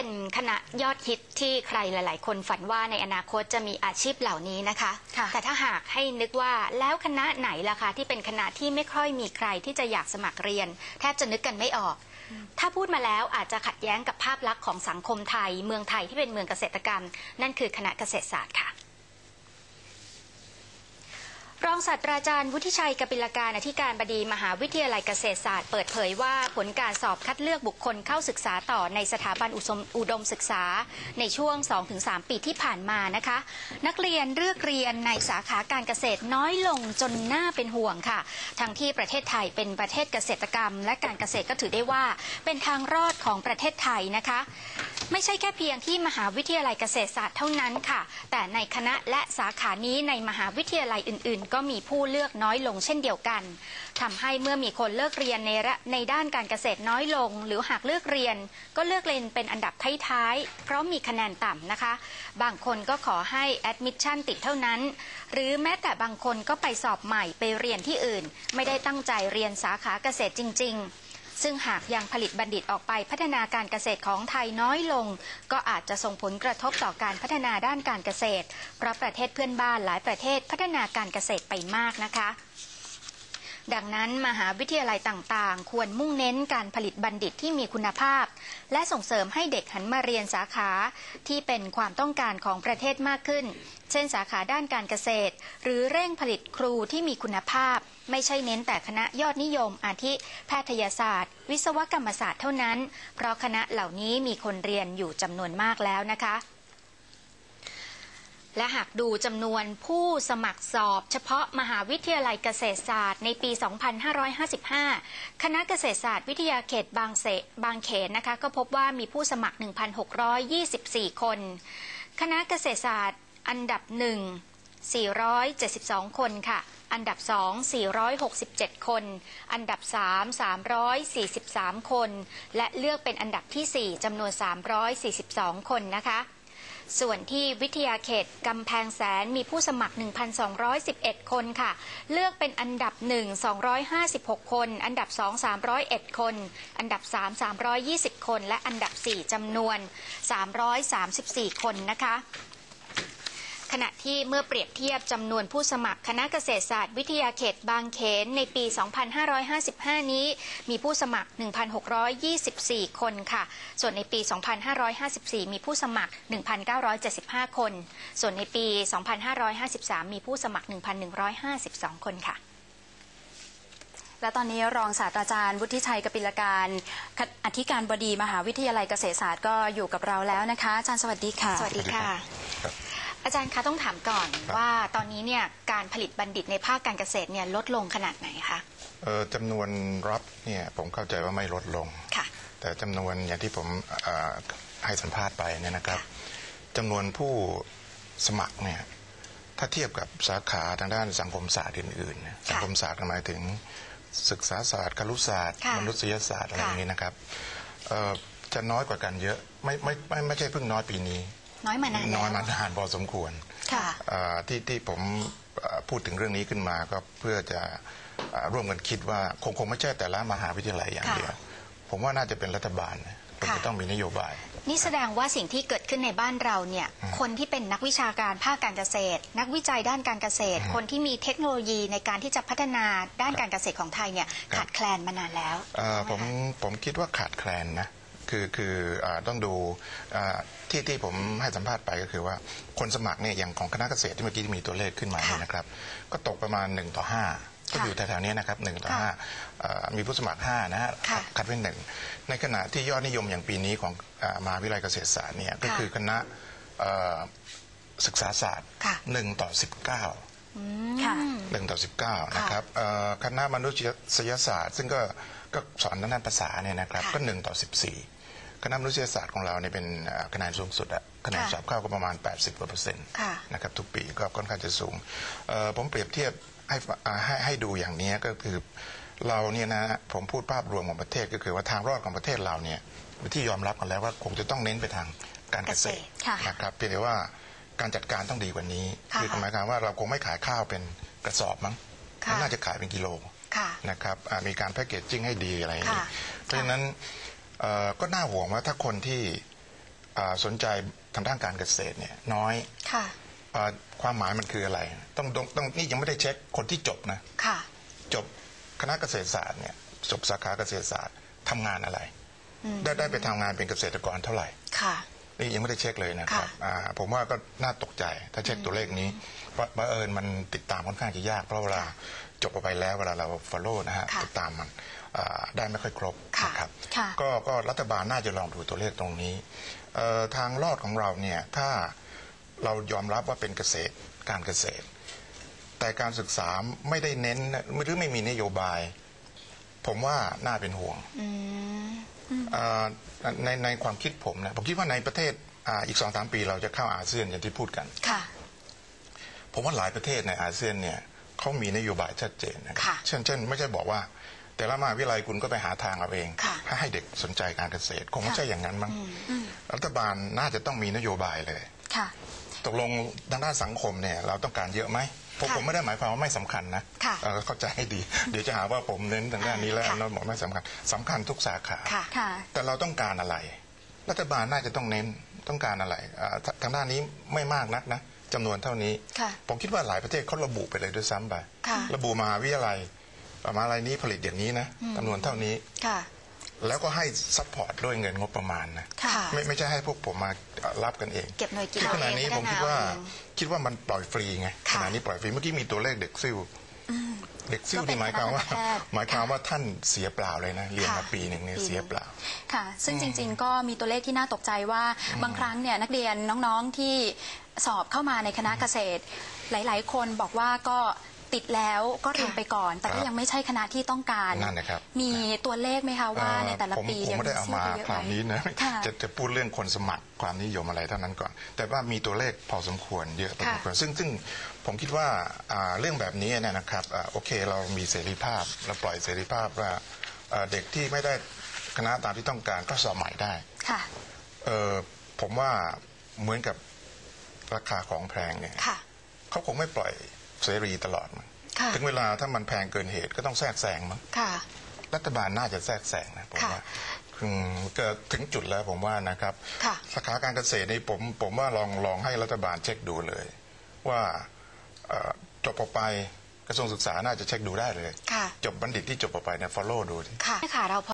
เป็นคณะยอดฮิตที่ใครหลาย ๆ คนฝันว่าในอนาคตจะมีอาชีพเหล่านี้นะคะ ค่ะ แต่ถ้าหากให้นึกว่าแล้วคณะไหนล่ะคะที่เป็นคณะที่ไม่ค่อยมีใครที่จะอยากสมัครเรียน แทบจะนึกกันไม่ออก ถ้าพูดมาแล้วอาจจะขัดแย้งกับภาพลักษณ์ของสังคมไทย เมืองไทยที่เป็นเมืองเกษตรกรรม นั่นคือคณะเกษตรศาสตร์ค่ะ รองศาสตราจารย์วุฒิชัยกปิลการอธิการบดีมหาวิทยาลัยเกษตรศาสตร์เปิดเผยว่าผลการสอบคัดเลือกบุคคลเข้าศึกษาต่อในสถาบันอุสมอุดมศึกษา ในช่วง 2-3 ปีที่ผ่านมานะคะ นักเรียนเลือกเรียนในสาขาการเกษตรน้อยลงจนน่าเป็นห่วงค่ะ ทั้งที่ประเทศไทยเป็นประเทศเกษตรกรรม และการเกษตรก็ถือได้ว่า เป็นทางรอดของประเทศไทยนะคะ ไม่ใช่แค่เพียงที่มหาวิทยาลัยเกษตรศาสตร์เท่านั้นค่ะ แต่ในคณะและสาขานี้ในมหาวิทยาลัยอื่น ๆก็มีผู้เลือกน้อยลงเช่นเดียวกันทำให้เมื่อมีคนเลิกเรียนในระในด้านการเกษตรน้อยลง หรือหากเลือกเรียน ก็เลือกเรียนเป็นอันดับท้ายๆ เพราะมีคะแนนต่ำนะคะ บางคนก็ขอให้แอดมิชชั่นติดเท่านั้น หรือแม้แต่บางคนก็ไปสอบใหม่ไปเรียนที่อื่น ไม่ได้ตั้งใจเรียนสาขาเกษตรจริง ๆ ซึ่งหากยังผลิตบัณฑิตออกไปพัฒนาการเกษตรของไทยน้อยลง ก็อาจจะส่งผลกระทบต่อการพัฒนาด้านการเกษตร เพราะประเทศเพื่อนบ้านหลายประเทศพัฒนาการเกษตรไปมากนะคะ ดังนั้นมหาวิทยาลัยต่างๆ ควรมุ่งเน้นการผลิตบัณฑิตที่มีคุณภาพ และส่งเสริมให้เด็กหันมาเรียนสาขาที่เป็นความต้องการของประเทศมากขึ้น เช่นสาขาด้านการเกษตร หรือเร่งผลิตครูที่มีคุณภาพ ไม่ใช่เน้นแต่คณะยอดนิยม อาทิแพทยศาสตร์ วิศวกรรมศาสตร์เท่านั้น เพราะคณะเหล่านี้มีคนเรียนอยู่จำนวนมากแล้วนะคะ และหากดูจำนวนผู้สมัครสอบเฉพาะมหาวิทยาลัยเกษตรศาสตร์ในปี 2555 คณะเกษตรศาสตร์วิทยาเขตบางเสบางเขนนะคะก็พบว่ามีผู้สมัคร 1,624 คน คณะเกษตรศาสตร์อันดับ 1 472 คนค่ะ อันดับ 2 467 คน อันดับ 3 343 คน และเลือกเป็นอันดับที่ 4จำนวน 342 คนนะคะ ส่วนที่วิทยาเขตกำแพงแสนมีผู้สมัคร 1,211 คนค่ะ เลือกเป็นอันดับ 1 256 คน อันดับ 2 301 คน อันดับ 3 320 คน และอันดับ 4จำนวน 334 คนนะคะ ขณะที่เมื่อเปรียบเทียบจำนวนผู้สมัครคณะเกษตรศาสตร์วิทยาเขตบางเขนในปี 2555 นี้ มีผู้สมัคร 1,624 คนค่ะ ส่วนในปี 2554 มีผู้สมัคร 1,975 คน ส่วนในปี 2553 มีผู้สมัคร 1,152 คนค่ะและตอนนี้รองศาสตราจารย์วุฒิชัยกปิลการ อธิการบดีมหาวิทยาลัยเกษตรศาสตร์ก็อยู่กับเราแล้วนะคะ อาจารย์สวัสดีค่ะ สวัสดีค่ะครับ อาจารย์คะต้องถามก่อนครับ ว่าตอนนี้เนี่ยการผลิตบัณฑิตในภาคการเกษตรเนี่ยลดลงขนาดไหนคะเอ่อจำนวนรับเนี่ยผมเข้าใจว่าไม่ลดลง ค่ะ แต่จำนวนอย่างที่ผมเอ่อให้สัมภาษณ์ไปเนี่ยนะครับค่ะจำนวนผู้สมัครเนี่ยถ้าเทียบกับสาขาทางด้านสังคมศาสตร์อื่นๆเนี่ยสังคมศาสตร์หมายถึงศึกษาศาสตร์ครุศาสตร์ ค่ะมนุษยศาสตร์อะไรค่ะ อย่างนี้นะครับเอ่อจะน้อยกว่ากันเยอะไม่ไม่ไม่ไม่ใช่เพิ่งน้อยปีนี้ น้อยมานานแล้วน้อยมานานพอสมควรค่ะเอ่อที่ที่ผมเอ่อพูดถึงเรื่องนี้ขึ้นมาก็เพื่อจะเอ่อร่วมกันคิดว่าคงคงไม่ใช่แต่ละมหาวิทยาลัยอย่างค่ะเดียว ผมว่าน่าจะเป็นรัฐบาลนะควรค่ะจะต้องมีนโยบาย นี่แสดงว่าสิ่งที่เกิดขึ้นในบ้านเราเนี่ยอืมคนที่เป็นนักวิชาการภาคการเกษตร นักวิจัยด้านการเกษตรอืมคนที่มีเทคโนโลยีในการที่จะพัฒนาด้านครับการเกษตรของไทยเนี่ยครับขาดแคลนมานานแล้วเอ่อใช่ผมไหคะผมคิดว่าขาดแคลนนะ คือคืออาต้องดูอ่าที่ที่ผมให้สัมภาษณ์ไปก็คือว่าคนสมัครเนี่ยอย่างของคณะเกษตรที่เมื่อกี้ที่มีตัวเลขขึ้นมาเนี่ยนะครับ ก็ตกประมาณ 1 ต่อ 5 ก็อยู่แถวๆเนี้ยนะครับ1ต่อค่ะ5อ่ามีผู้สมัคร 5 นะฮะค่ะคัดเป็นหนึ่งในขณะที่ยอดนิยมอย่างปีนี้ของอ่ามหาวิทยาลัยเกษตรศาสตร์เนี่ยก็ค่ะคือคณะเอ่อศึกษาศาสตร์ค่ะ1ต่อ 19อืมค่ะหนึ่งต่อสิบเก้านะครับเอ่อคณะมนุษยศาสตร์ ซึ่งก็ก็สอนทางด้านภาษาเนี่ยนะครับค่ะก็หนึ่งต่อสิบสี่ คณะมนุษยศาสตร์ของเราเนี่ยเป็นเอ่อคะแนนสูงสุดอะคะแนนค่ะสอบเข้าก็ประมาณ 80กว่าเปอร์เซ็นต์ค่ะนะครับทุกปีก็ค่อนข้างจะสูงเอ่อผมเปรียบเทียบให้ฟังอ่าให้ให้ดูอย่างนี้ก็คือเราเนี่ยนะผมพูดภาพรวมของประเทศก็คือว่าทางรอดของประเทศเราเนี่ยเป็นที่ยอมรับกันแล้วว่าคงจะต้องเน้นไปทางการเกษตรเกษตรค่ะนะครับเพียงแต่ว่าการจัดการต้องดีกว่านี้ค่ะคือหมายความว่าเราคงไม่ขายข้าวเป็นกระสอบมั้งค่ะน่าจะขายเป็นกิโลค่ะนะครับอ่ามีการแพ็กเกจจิ้งให้ดีอะไรอย่างนี้ค่ะเพราะฉะนั้นเอ่อ ก็น่าห่วงว่าถ้าคนที่อ่าสนใจทางด้านการเกษตรเนี่ยน้อยค่ะอ่าความหมายมันคืออะไรต้องต้องต้องนี่ยังไม่ได้เช็คคนที่จบนะค่ะ จบคณะเกษตรศาสตร์เนี่ยจบสาขาเกษตรศาสตร์ทำงานอะไร ได้ได้ไปทำงานเป็นเกษตรกรเท่าไหร่ค่ะนี่ยังไม่ได้เช็คเลยนะครับค่ะอ่าผมว่าก็น่าตกใจถ้าเช็คตัวเลขนี้เพราะบังเอิญมันติดตามค่อนข้างจะยากเพราะเวลาจบออกไปแล้วเวลาเรา follow นะฮะค่ะติดตามมันอ่า ได้ไม่ค่อยครบค่ะนะครับค่ะก็ก็รัฐบาลน่าจะลองดูตัวเลขตรงนี้เอ่อทางรอดของเราเนี่ยถ้าเรายอมรับว่าเป็นเกษตรการเกษตร แต่การศึกษาไม่ได้เน้นหรือไม่มีนโยบาย ผมว่าน่าเป็นห่วงอืมเอ่อในในความคิดผมนะผมคิดว่าในประเทศอ่าอีกสองสามปีเราจะเข้าอาเซียนอย่างที่พูดกันค่ะผมว่าหลายประเทศในอาเซียนเนี่ยเขามีนโยบายชัดเจนนะครัค่ะเช่นเช่น ไม่ใช่บอกว่า แต่ละมหาวิทยาลัยคุณก็ไปหาทางเอาเองค่ะให้ให้เด็กสนใจการเกษตร คงไม่ใช่อย่างนั้นมั้งรัฐบาลน่าจะต้องมีนโยบายเลยค่ะตกลงทางด้านสังคมเนี่ยเราต้องการเยอะไหมผมค่ะผมไม่ได้หมายความว่าไม่สำคัญนะค่ะเอ่อเข้าใจให้ดี เดี๋ยวจะหาว่าผมเน้นทางด้านนี้แล้วค่ะเราบอกไม่สำคัญสำคัญทุกสาขาค่ะค่ะแต่เราต้องการอะไร รัฐบาลน่าจะต้องเน้นต้องการอะไรอ่าททางด้านนี้ไม่มากนักนะจำนวนเท่านี้ค่ะผมคิดว่าหลายประเทศเขาระบุไปเลยด้วยซ้ำไปค่ะระบุมหาวิทยาลัย มหาลัยนี้ผลิตอย่างนี้นะจำนวนเท่านี้ค่ะแล้วก็ให้ซัพพอร์ตด้วยเงินงบประมาณนะค่ะไม่ไม่ใช่ให้พวกผมมารับกันเองเก็บหน่วยกินที่เอาขณะเองนี้พัฒผมคิดนาว่าเองคิดว่ามันปล่อยฟรีไงขค่ะณะนี้ปล่อยฟรีเมื่อกี้มีตัวเลขเด็กซิ่วเด็กซิ่วก็เป็นที่หมายความว่าคณะทันตแพทย์หมายความว่าท่านเสียเปล่าเลยนะเรียนมาค่ะปีหนึ่งเนี่ยปีหนึ่งเสียเปล่าค่ะ ซึ่งจริง ๆ ก็มีตัวเลขที่น่าตกใจว่าบางครั้งเนี่ยนักเรียนน้องๆที่สอบเข้ามาในคณะเกษตร หลาย ๆ คนบอกว่าก็ ติดแล้วก็เรียนไปก่อน แต่ก็ครับยังไม่ใช่คณะที่ต้องการ นั่นนะครับ มีตัวเลขไหมคะว่าในแต่ละผมปีผมไม่ได้เอามาเยอะคราวไหมนี้นะค่ะจะจะพูดเรื่องคนสมัครความนิยมอะไรเท่านั้นก่อน แต่ว่ามีตัวเลขพอสมควรเยอะพอสมควรซึ่งซึ่งผมคิดว่าอ่าเรื่องแบบนี้เนี่ยนะครับอ่าโอเคเรามีเสรีภาพเราปล่อยเสรีภาพว่าอ่าเด็กที่ไม่ได้คณะตามที่ต้องการก็สอบใหม่ได้ค่ะเออผมว่าเหมือนกับราคาของแพงเนี่ยค่ะเขาคงไม่ปล่อย เสรีตลอดมั้งค่ะถึงเวลาถ้ามันแพงเกินเหตุก็ต้องแทรกแซงมั้งค่ะรัฐบาลน่าจะแทรกแซงนะผมค่ะว่าอืมเกิดถึงจุดแล้วผมว่านะครับค่ะสาขาการเกษตรนี่ผมผมว่าลองลองให้รัฐบาลเช็คดูเลย ว่าเอ่อจบออกไปกระทรวงศึกษาน่าจะเช็คดูได้เลยค่ะจบบัณฑิตที่จบออกไปเนี่ย follow ดูดิค่ะค่ะเรา